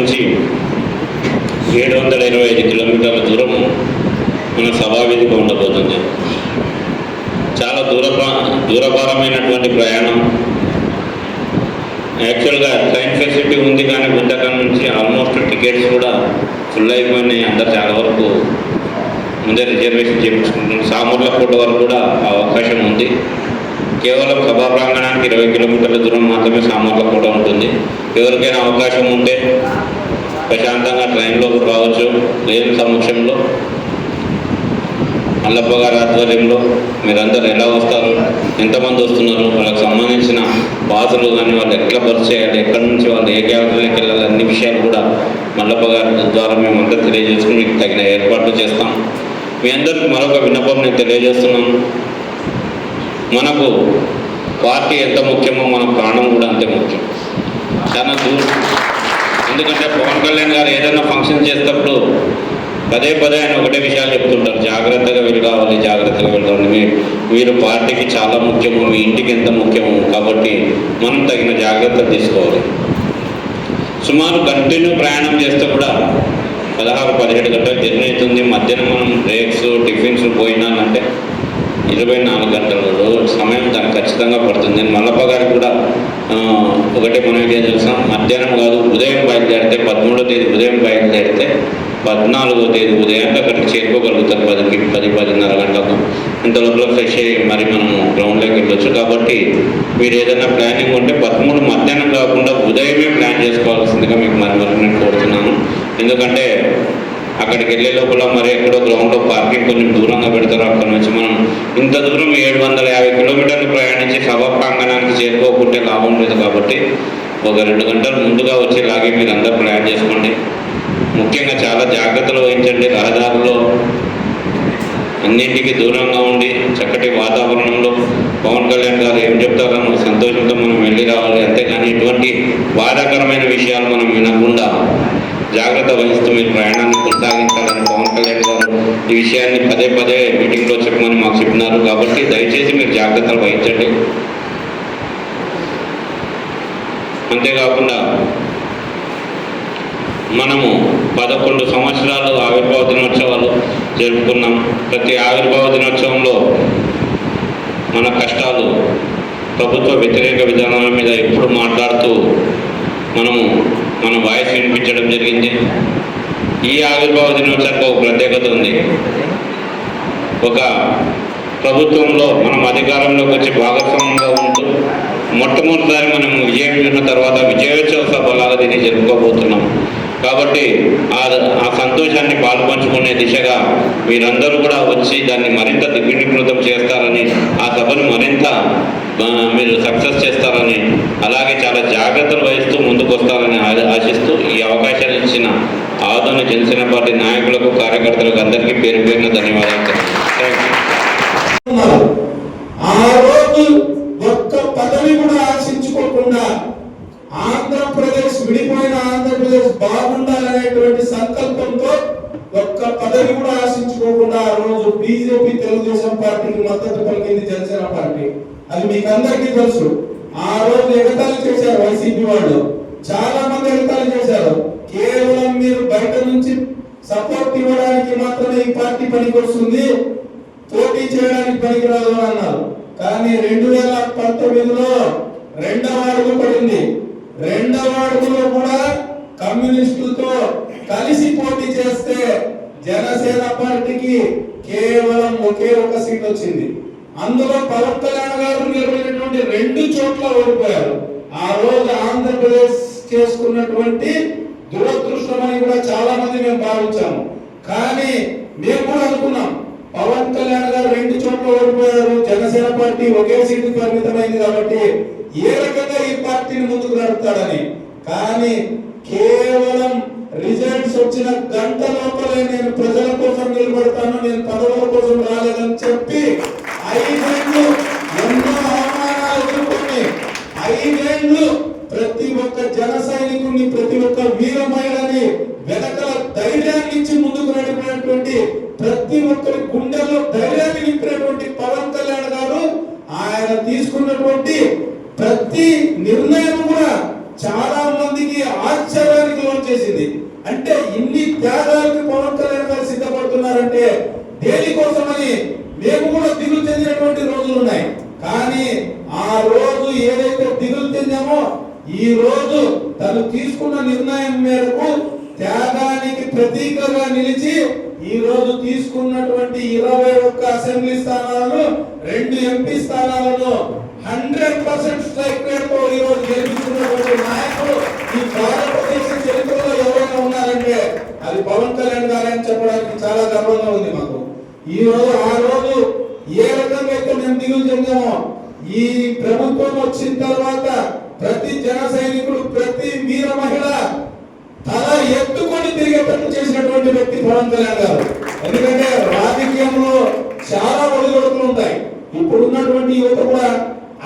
నుంచి ఏడు వందల ఇరవై ఐదు కిలోమీటర్ల దూరం మన సభావేదిక ఉండబోతుంది. చాలా దూర దూరభారమైనటువంటి ప్రయాణం. యాక్చువల్గా ట్రైన్ ఫెసిలిటీ ఉంది కానీ గుంతకం నుంచి ఆల్మోస్ట్ టికెట్స్ కూడా ఫుల్ అయిపోయినాయి. అందరు చాలా వరకు ముందే రిజర్వేషన్ చేయించుకుంటున్నారు. సామర్లకోట వరకు కూడా ఆ అవకాశం ఉంది. కేవలం సభా ప్రాంగణానికి ఇరవై కిలోమీటర్ల దూరం మాత్రమే సామర్లకోట ఉంటుంది. ఎవరికైనా అవకాశం ఉంటే ప్రశాంతంగా ట్రైన్లో రావచ్చు. లేని సమక్షంలో అల్లప్ప గారి ఆధ్వర్యంలో మీరందరూ ఎలా వస్తారు? ఎంతమంది వస్తున్నారు? వాళ్ళకి సంబంధించిన బాధలు కానీ వాళ్ళు ఎట్లా బస్ చేయాలి? ఎక్కడి నుంచి వాళ్ళు ఏ క్యాబినెట్కి వెళ్ళాలి? అన్ని విషయాలు కూడా మల్లప్ప గారి ద్వారా మేము అంతా తెలియజేసుకుని మీకు తగిన ఏర్పాట్లు చేస్తాం. మీ అందరికీ మరొక విన్నపం నేను తెలియజేస్తున్నాను. మనకు పార్టీ ఎంత ముఖ్యమో మన ప్రాణం కూడా అంతే ముఖ్యం. చాలా దూరం ఎందుకంటే పవన్ కళ్యాణ్ గారు ఏదైనా ఫంక్షన్ చేసేటప్పుడు పదే పదే ఆయన ఒకటే విషయాలు చెప్తుంటారు. జాగ్రత్తగా వెళ్ళి కావాలి జాగ్రత్తగా వెళ్ళాలి మీరు పార్టీకి చాలా ముఖ్యము మీ ఇంటికి ఎంత ముఖ్యము కాబట్టి మనం తగిన జాగ్రత్త తీసుకోవాలి. సుమారు కంటిన్యూ ప్రయాణం చేస్తే కూడా పదహారు పదిహేడు గంటలు జర్నీ అవుతుంది. మధ్యాహ్నం మనం బ్రేక్స్ టిఫిన్స్ పోయినా ఇరవై నాలుగు గంటలలో సమయం దానికి ఖచ్చితంగా పడుతుంది. నేను మల్లప్ప గారు కూడా ఒకటే మనం ఏం తెలుసాం? మధ్యాహ్నం కాదు ఉదయం బయలుదేరితే పదమూడో తేదీ ఉదయం బయలుదేరితే పద్నాలుగో తేదీ ఉదయానికి అక్కడికి చేరుకోగలుగుతారు. పదికి పది పదిన్నర గంటలకు. ఇంత లోపల ఫ్రెష్ అయ్యి మరి మనం గ్రౌండ్లోకి వెళ్ళొచ్చు. కాబట్టి మీరు ఏదైనా ప్లానింగ్ ఉంటే పదమూడు మధ్యాహ్నం కాకుండా ఉదయమే ప్లాన్ చేసుకోవాల్సిందిగా మీకు మరి మరి నేను కోరుతున్నాను. ఎందుకంటే అక్కడికి వెళ్ళే లోపల మరి ఎక్కడో గ్రౌండ్లో పార్కింగ్ కొంచెం దూరంగా పెడతారు. అక్కడ నుంచి మనం ఇంత దూరం ఏడు వందల యాభై కిలోమీటర్లు ప్రయాణించి సభా ప్రాంగణానికి చేరుకోకుంటే లాభం లేదు కాబట్టి ఒక రెండు గంటలు ముందుగా వచ్చేలాగే మీరు అందరూ ప్రయాణం చేసుకోండి. ముఖ్యంగా చాలా జాగ్రత్తలు వహించండి. రహదారుల్లో అన్నింటికి దూరంగా ఉండి చక్కటి వాతావరణంలో పవన్ కళ్యాణ్ గారు ఏం చెప్తారో సంతోషంతో మనం వెళ్ళి రావాలి. అంతేగాని ఇటువంటి బాధాకరమైన విషయాలు మనం వినకుండా జాగ్రత్త వహిస్తూ మీరు ప్రయాణాన్ని కొనసాగించాలని పవన్ కళ్యాణ్ గారు ఈ విషయాన్ని పదే పదే మీటింగ్లో చెప్పమని మాకు చెప్పినారు. కాబట్టి దయచేసి మీరు జాగ్రత్తలు వహించండి. అంతేకాకుండా మనము పదకొండు సంవత్సరాలు ఆవిర్భావ దినోత్సవాలు జరుపుకున్నాం. ప్రతి ఆవిర్భావ దినోత్సవంలో మన కష్టాలు ప్రభుత్వ వ్యతిరేక విధానాల మీద ఎప్పుడు మాట్లాడుతూ మనము మన వాయిస్ వినిపించడం జరిగింది. ఈ ఆవిర్భావ దినోత్సవానికి ఒక ప్రత్యేకత ఉంది. ఒక ప్రభుత్వంలో మనం అధికారంలోకి వచ్చి భాగస్వామ్యంగా ఉంటూ మొట్టమొదటిసారి మనం విజయం ఉన్న తర్వాత విజయోత్సవ సభలాగా దీన్ని జరుపుకోబోతున్నాం. కాబట్టి ఆ ఆ సంతోషాన్ని పాల్పంచుకునే దిశగా మీరందరూ కూడా వచ్చి దాన్ని మరింత దిగ్వినికృతం చేస్తారని ఆ సభను మరింత మీరు సక్సెస్ చేస్తారని అలాగే చాలా జాగ్రత్తలు వహిస్తూ ముందుకు వస్తారని ఆశిస్తూ ఈ అవకాశాన్ని ఇచ్చిన ఆదోని జనసేన పార్టీ నాయకులకు కార్యకర్తలకు అందరికీ పేరు పేరున ధన్యవాదాలు ఆ రోజు ఒక్క పదవి కూడా ఆశించుకోకుండా ఆంధ్రప్రదేశ్ విడిపోయిన ఆంధ్రప్రదేశ్ బాగుండాలనేటువంటి సంకల్పంతో ఒక్క పదవి కూడా ఆశించుకోకుండా ఆ రోజు బీజేపీ తెలుగుదేశం పార్టీకి మద్దతు పలికింది జనసేన పార్టీ. అది మీకు అందరికీ తెలుసు. ఆ రోజు ఎగతాలు చేశారు వైసీపీ వాళ్ళు. చాలా మంది ఎగతాలు చేశారు. కేవలం మీరు బయట నుంచి సపోర్ట్ ఇవ్వడానికి మాత్రమే ఈ పార్టీ పనికొస్తుంది. పోటీ చేయడానికి పనికిరాదు అని అన్నారు. కానీ రెండు వేల పంతొమ్మిదిలో రెండవ అడుగు పడింది. రెండవ అడుగులో కూడా కమ్యూనిస్టులతో కలిసి పోటీ చేస్తే జనసేన పార్టీకి కేవలం ఒకే ఒక సీట్ వచ్చింది. అందులో పవన్ కళ్యాణ్ గారు నిలబడినటువంటి రెండు చోట్ల ఓడిపోయారు. ఆ రోజు ఆంధ్రప్రదేశ్ చేసుకున్నటువంటి దురదృష్టం అని కూడా చాలా మంది మేము భావించాము. కానీ మేము కూడా అనుకున్నాం పవన్ కళ్యాణ్ గారు రెండు చోట్ల ఓడిపోయారు జనసేన పార్టీ ఒకే సీటు పరిమితమైంది కాబట్టి ఏ రకంగా ఈ పార్టీని ముందుకు నడుపుతాడని. కానీ కేవలం రిజల్ట్స్ వచ్చిన గంట లోపలే నేను ప్రజల కోసం నిలబడతాను నేను పదవుల కోసం రా నిర్ణయం కూడా చాలా మందికి ఆశ్చర్యానికి లోన్ చేసింది. అంటే ఇన్ని త్యాగ పవన్ కళ్యాణ్ గారు సిద్ధపడుతున్నారంటే దేనికోసమని మేము కూడా దిగులు చెందినటువంటి రోజులు ఉన్నాయి కానీ ఆ రోజు ఏదైతే దిగులు చెందామో ఈ రోజు తను తీసుకున్న నిర్ణయం మేరకు త్యాగానికి ప్రతీకగా నిలిచి ఈ రోజు తీసుకున్నటువంటి ఇరవై ఒక్క అసెంబ్లీ స్థానాలను రెండు ఎంపీ స్థానాలను హండ్రెడ్ పర్సెంట్ స్ట్రైక్ రేట్తో ఈరోజు ఈ రోజు నాయకుడు ఈ భారతదేశ చరిత్రలో ఎవరైనా ఉన్నారంటే అది పవన్ కళ్యాణ్ గారని చెప్పడానికి చాలా గర్వంగా ఉంది మాకు. ఈ రోజు ఆ రోజు ఏ రకంగా అయితే మేము దిగులు చెందామో ఈ ప్రభుత్వం వచ్చిన తర్వాత ప్రతి జన సైనికుడు ప్రతి వీర మహిళ తల ఎత్తుకొని తిరిగేటట్టు చేసినటువంటి వ్యక్తి పవన్ కళ్యాణ్ గారు. ఎందుకంటే రాజకీయంలో చాలా ఒడిదొడుకులు ఉంటాయి. ఇప్పుడు ఉన్నటువంటి యువత కూడా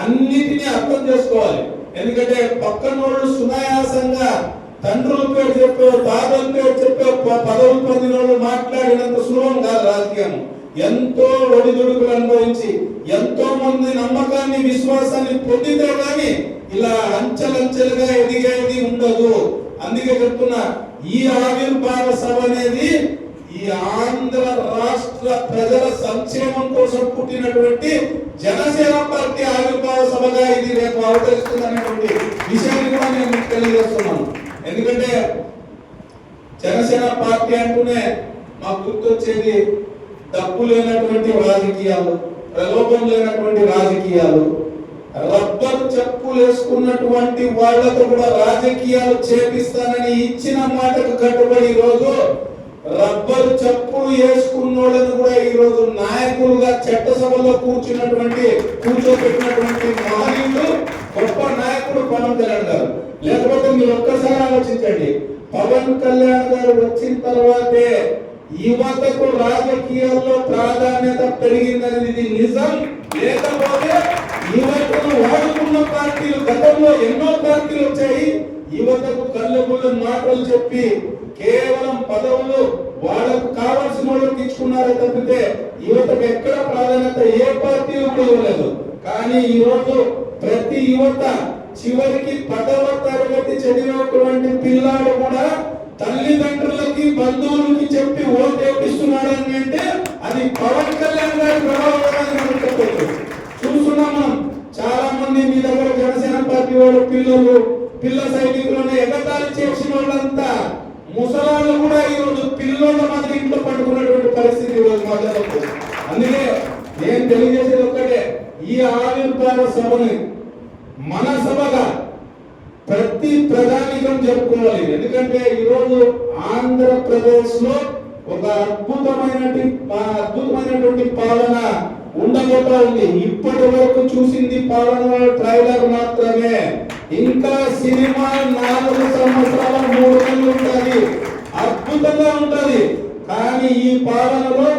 అన్నిటినీ అర్థం చేసుకోవాలి. ఎందుకంటే పక్కన వాళ్ళు సునాయాసంగా తండ్రుల పేరు చెప్పే తాతల పేరు చెప్పే ప- పదవులు పొందిన వాళ్ళు మాట్లాడినంత సులభం కాదు రాజకీయం ఎంతో ఒడిదుడుకులు అనుభవించి ఎంతో మంది నమ్మకాన్ని విశ్వాసాన్ని పొందితే కానీ ఇలా అంచెలంచెలుగా ఎదిగేది ఉండదు. అందుకే చెప్తున్నా ఈ ఆవిర్భావ సభ అనేది ఈ ఆంధ్ర రాష్ట్ర ప్రజల సంక్షేమం కోసం పుట్టినటువంటి జనసేన పార్టీ ఆవిర్భావ సభగా ఇది రేపు అవతరిస్తుంది అనేటువంటి విషయాన్ని కూడా నేను మీకు తెలియజేస్తున్నాను. ఎందుకంటే జనసేన పార్టీ అంటూనే మాకు గుర్తొచ్చేది డబ్బు లేనటువంటి రాజకీయాలు ప్రలోభం లేనటువంటి రాజకీయాలు రబ్బర్ చెప్పులు వేసుకున్నటువంటి వాళ్ళతో కూడా రాజకీయాలు చేపిస్తానని ఇచ్చిన మాటకు కట్టుబడి రోజు రబ్బర్ చెప్పులు వేసుకున్నోళ్ళని కూడా ఈ రోజు నాయకులుగా చట్టసభలో కూర్చున్నటువంటి కూర్చోబెట్టినటువంటి మహనీయులు గొప్ప నాయకుడు పవన్ కళ్యాణ్ గారు. లేకపోతే మీరు ఒక్కసారి ఆలోచించండి. పవన్ కళ్యాణ్ గారు వచ్చిన తర్వాతే యువతకు రాజకీయాల్లో ప్రాధాన్యత పెరిగిందనేది ఇది నిజం. లేకపోతే యువతను వాడుకున్న పార్టీలు గతంలో ఎన్నో పార్టీలు వచ్చాయి. యువతకు కళ్ళబుల్ల మాటలు చెప్పి కేవలం పదవులు వాళ్ళకు కావాల్సిన వాళ్ళు ఇచ్చుకున్నారే తప్పితే యువతకు ఎక్కడ ప్రాధాన్యత ఏ పార్టీ కూడా ఇవ్వలేదు. కానీ ఈ రోజు ప్రతి యువత చివరికి పదవ తరగతి చదివినటువంటి పిల్లాడు కూడా తల్లిదండ్రులకి బంధువులకి చెప్పి ఓటు వేపిస్తున్నాడని అంటే అది పవన్ కళ్యాణ్ గారి ప్రభావం మనం చూస్తున్నాం మనం చాలా మంది మీ దగ్గర జనసేన పార్టీ వాళ్ళు పిల్లలు పిల్ల సైనికులను ఎగతాళి చేసిన వాళ్ళంతా ముసలాళ్ళు కూడా ఈ రోజు పిల్లోళ్ళ మాదిరి ఇంట్లో పట్టుకున్నటువంటి పరిస్థితి ఈరోజు రోజు మా అందుకే నేను తెలియజేసేది ఒక్కటే ఈ ఆవిర్భావ సభని మన సభగా ప్రతి ప్రధానికం జరుపుకోవాలి. ఎందుకంటే ఈరోజు ఆంధ్రప్రదేశ్లో ఒక అద్భుతమైనటి అద్భుతమైనటువంటి పాలన ఉండబోతా ఉంది. ఇప్పటి వరకు చూసింది పాలన ట్రైలర్ మాత్రమే. ఇంకా సినిమా నాలుగు సంవత్సరాల మూడు నెలలు ఉంటుంది. అద్భుతంగా ఉంటుంది. కానీ ఈ పాలనలో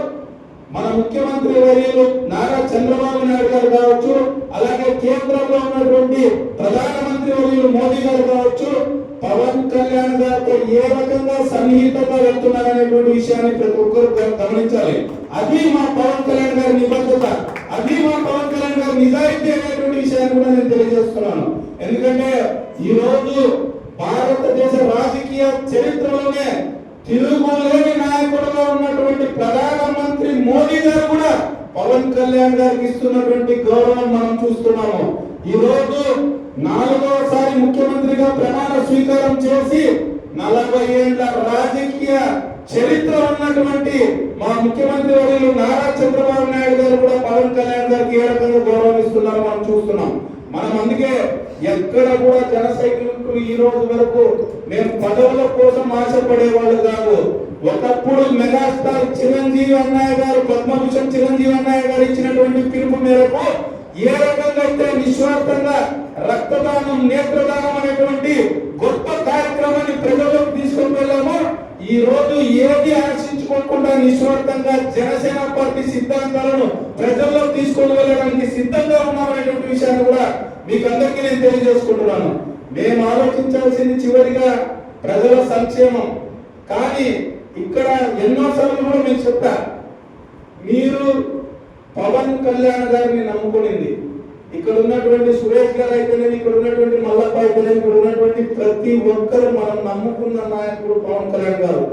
మన ముఖ్యమంత్రి వర్యులు నారా చంద్రబాబు నాయుడు గారు కావచ్చు అలాగే కేంద్రంలో ఉన్నటువంటి ప్రధానమంత్రి వర్యులు మోదీ గారు కావచ్చు పవన్ కళ్యాణ్ గారితో ఏ రకంగా సన్నిహితంగా వెళ్తున్నారనేటువంటి విషయాన్ని ప్రతి ఒక్కరు గమనించాలి. అది మా పవన్ కళ్యాణ్ గారి నిబద్ధత. అది మా పవన్ కళ్యాణ్ గారి నిజాయితీ అనేటువంటి విషయాన్ని కూడా నేను తెలియజేస్తున్నాను. ఎందుకంటే ఈ రోజు భారతదేశ రాజకీయ చరిత్రలోనే తిరుగులేని నాయకుడుగా ఉన్నటువంటి ప్రధానమంత్రి మోదీ గారు కూడా పవన్ కళ్యాణ్ గారికి ఇస్తున్నటువంటి గౌరవం మనం చూస్తున్నాము. ఈ రోజు నాలుగవసారి ముఖ్యమంత్రిగా ప్రమాణ స్వీకారం చేసి నలభై ఏళ్ళ రాజకీయ చరిత్ర ఉన్నటువంటి మా ముఖ్యమంత్రి వర్యులు నారా చంద్రబాబు నాయుడు గారు కూడా పవన్ కళ్యాణ్ గారికి ఏ రకంగా గౌరవం ఇస్తున్నారో మనం చూస్తున్నాం. మనం అందుకే ఎక్కడ కూడా జన సైనికులు ఈ రోజు వరకు మేము పదవుల కోసం ఆశపడే వాళ్ళు కాదు. ఒకప్పుడు మెగాస్టార్ చిరంజీవి అన్నయ్య గారు పద్మభూషణ్ చిరంజీవి అన్నయ్య గారు ఇచ్చినటువంటి పిలుపు మేరకు ఏ రకంగా అయితే నిస్వార్థంగా రక్తదానం నేత్రదానం అనేటువంటి గొప్ప కార్యక్రమాన్ని ప్రజల్లోకి తీసుకొని వెళ్ళామో ఈ రోజు ఏది ఆశించుకోకుండా నిస్వార్థంగా జనసేన పార్టీ సిద్ధాంతాలను ప్రజల్లో తీసుకొని వెళ్ళడానికి సిద్ధంగా ఉన్నామనేటువంటి విషయాన్ని కూడా మీకు అందరికీ నేను తెలియజేసుకుంటున్నాను. మేము ఆలోచించాల్సింది చివరిగా ప్రజల సంక్షేమం. కానీ ఇక్కడ ఎన్నోసార్లు కూడా మీరు చెప్తా మీరు పవన్ కళ్యాణ్ గారిని నమ్ముకునింది. ఇక్కడ ఉన్నటువంటి సురేష్ గారు అయితేనేమి ఇక్కడ ఉన్నటువంటి మల్లప్ప అయితేనేమి ఇక్కడ ఉన్నటువంటి ప్రతి ఒక్కరు మనం నమ్ముకున్న నాయకుడు పవన్ కళ్యాణ్ గారు.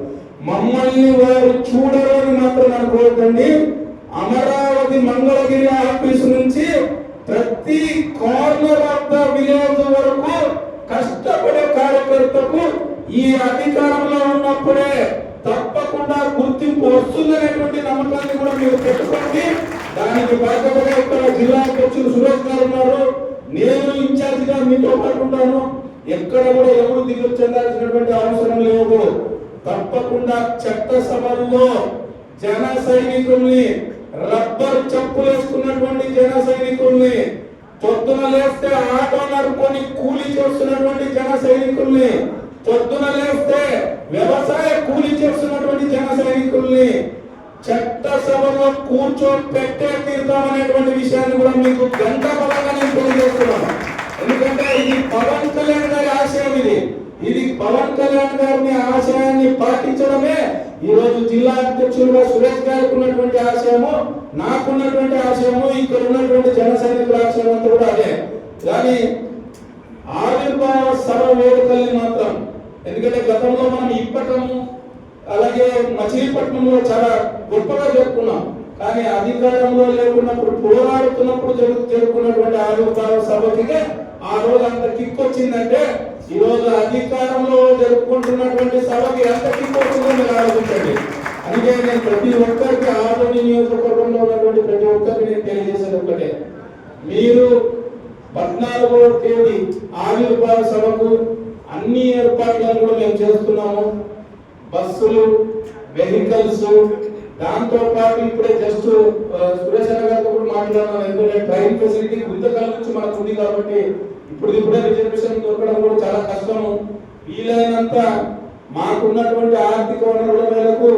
మమ్మల్ని వారు చూడరు మాత్రం మాత్రం అనుకోవద్దండి. అమరావతి మంగళగిరి ఆఫీస్ నుంచి ప్రతి కార్నర్ ఆఫ్ ద విలేజ్ వరకు కష్టపడే కార్యకర్తకు ఈ అధికారంలో ఉన్నప్పుడే తప్పకుండా గుర్తింపు వస్తుందనేటువంటి నమ్మకాన్ని కూడా మీరు పెట్టుకోండి. దానికి భాగంగా ఇక్కడ జిల్లా అధ్యక్షులు సురేష్ గారు ఉన్నారు. నేను ఇన్ఛార్జిగా మీతో పాటు ఎక్కడ కూడా ఎవరు దిగులు చెందాల్సినటువంటి అవసరం లేదు. తప్పకుండా చట్టసభల్లో జన సైనికుల్ని రబ్బర్ చెప్పులు వేసుకున్నటువంటి జన సైనికుల్ని పొద్దున లేస్తే ఆటో నడుపుకొని కూలి చేస్తున్నటువంటి జన సైనికుల్ని పొద్దున లేస్తే వ్యవసాయ కూలి చేస్తున్నటువంటి జన సైనికుల్ని చట్టసభలో కూర్చొని పెట్టే అనేటువంటి విషయాన్ని కూడా మీకు గంట బలంగా నేను తెలియజేస్తున్నాను. ఎందుకంటే ఇది పవన్ కళ్యాణ్ గారి ఆశయం ఇది. ఇది పవన్ కళ్యాణ్ గారిని ఆశయాన్ని పాటించడమే ఈ రోజు జిల్లా అధ్యక్షులుగా సురేష్ గారికి ఉన్నటువంటి ఆశయము నాకున్నటువంటి ఆశయము ఇక్కడ ఉన్నటువంటి జన సైనికుల ఆశయం అంతా కూడా అదే. కానీ ఆవిర్భావ సభ వేడుకల్ని మాత్రం ఎందుకంటే గతంలో మనం ఇప్పటం అలాగే మచిలీపట్నంలో చాలా గొప్పగా జరుపుకున్నాం. కానీ అధికారంలో లేకున్నప్పుడు పోరాడుతున్నప్పుడు జరుగు జరుపుకున్నటువంటి ఆవిర్భావ సభకి ఆ రోజు అంత కిక్ వచ్చిందంటే ఈ రోజు అధికారంలో జరుపుకుంటున్నటువంటి సభకి ఎంత కిక్ వచ్చిందో మీరు ఆలోచించండి అందుకే నేను ప్రతి ఒక్కరికి ఆరోగ్య నియోజకవర్గంలో ఉన్నటువంటి ప్రతి ఒక్కరికి నేను తెలియజేసేది ఒకటే. మీరు పద్నాలుగో తేదీ ఆవిర్భావ సభకు అన్ని ఏర్పాట్లను కూడా మేము చేస్తున్నాము. బస్సులు వెహికల్స్ దాంతో పాటు ఇప్పుడే జస్ట్ సురేష్ అన్న గారితో కూడా మాట్లాడాను ఎందుకంటే ట్రైన్ ఫెసిలిటీ గుంతకాల నుంచి మనకు ఉంది కాబట్టి ఇప్పుడు ఇప్పుడే రిజర్వేషన్ దొరకడం కూడా చాలా కష్టము. వీలైనంత మాకున్నటువంటి ఆర్థిక వనరుల మేరకు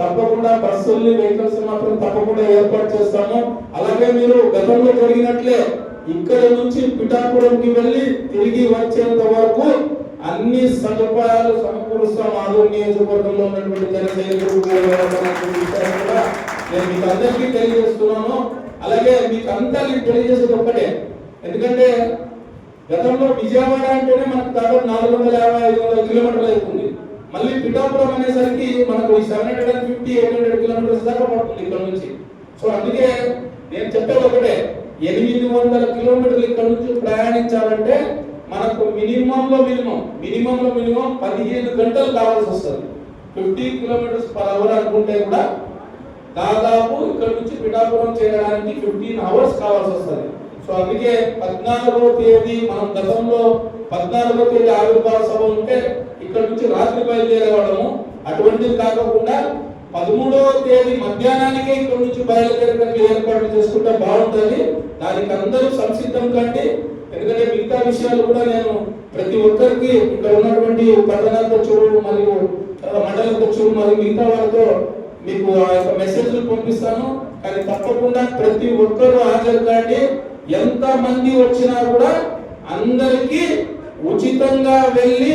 తప్పకుండా బస్సుల్ని వెహికల్స్ మాత్రం తప్పకుండా ఏర్పాటు చేస్తాము. అలాగే మీరు గతంలో జరిగినట్లే ఇక్కడ నుంచి పిఠాపురంకి వెళ్ళి తిరిగి వచ్చేంత వరకు అన్ని సదుపాయాలు సమకూరుస్తాం ఆదూరు నియోజకవర్గంలో ఉన్నటువంటి నేను మీకు అందరికీ తెలియజేస్తున్నాను. అలాగే మీకు అంతా నేను తెలియజేసేది ఒక్కటే ఎందుకంటే గతంలో విజయవాడ అంటేనే మనకు దాదాపు నాలుగు వందల యాభై ఐదు వందల కిలోమీటర్లు అవుతుంది మళ్ళీ పిఠాపురం అనేసరికి మనకు seven hundred and fifty eight hundred kilometers దాకా పడుతుంది ఇక్కడ నుంచి. సో అందుకే నేను చెప్పేది ఒకటే ఎనిమిది వందల కిలోమీటర్లు ఇక్కడ నుంచి ప్రయాణించాలంటే మనకు మినిమం లో మినిమం మినిమం లో మినిమం పదిహేను గంటలు కావాల్సి వస్తుంది. ఫిఫ్టీ కిలోమీటర్స్ పర్ అవర్ అనుకుంటే కూడా దాదాపు ఇక్కడ నుంచి పిఠాపురం చేరడానికి ఫిఫ్టీన్ అవర్స్ కావాల్సి వస్తుంది. సో అందుకే పద్నాలుగో తేదీ మనం గతంలో పద్నాలుగో తేదీ ఆవిర్భావ సభ ఉంటే ఇక్కడ నుంచి రాత్రి బయలుదేరేవాళ్ళము. అటువంటిది కాకుండా పదమూడవ తేదీ మధ్యాహ్నానికే ఇక్కడ నుంచి బయలుదేరడానికి ఏర్పాటు చేసుకుంటే బాగుంటుంది. దానికి అందరూ సంసిద్ధం కంటే ఎందుకంటే మిగతా విషయాలు కూడా నేను ప్రతి ఒక్కరికి ఇక్కడ ఉన్నటువంటి పట్టణాధ్యక్షుడు మరియు ఆ, చూడు మరియు మిగతా వాళ్ళతో మీకు ఆ యొక్క మెసేజ్లు పంపిస్తాను. కానీ తప్పకుండా ప్రతి ఒక్కరూ హాజరు కాండి. ఎంత మంది వచ్చినా కూడా అందరికీ ఉచితంగా వెళ్ళి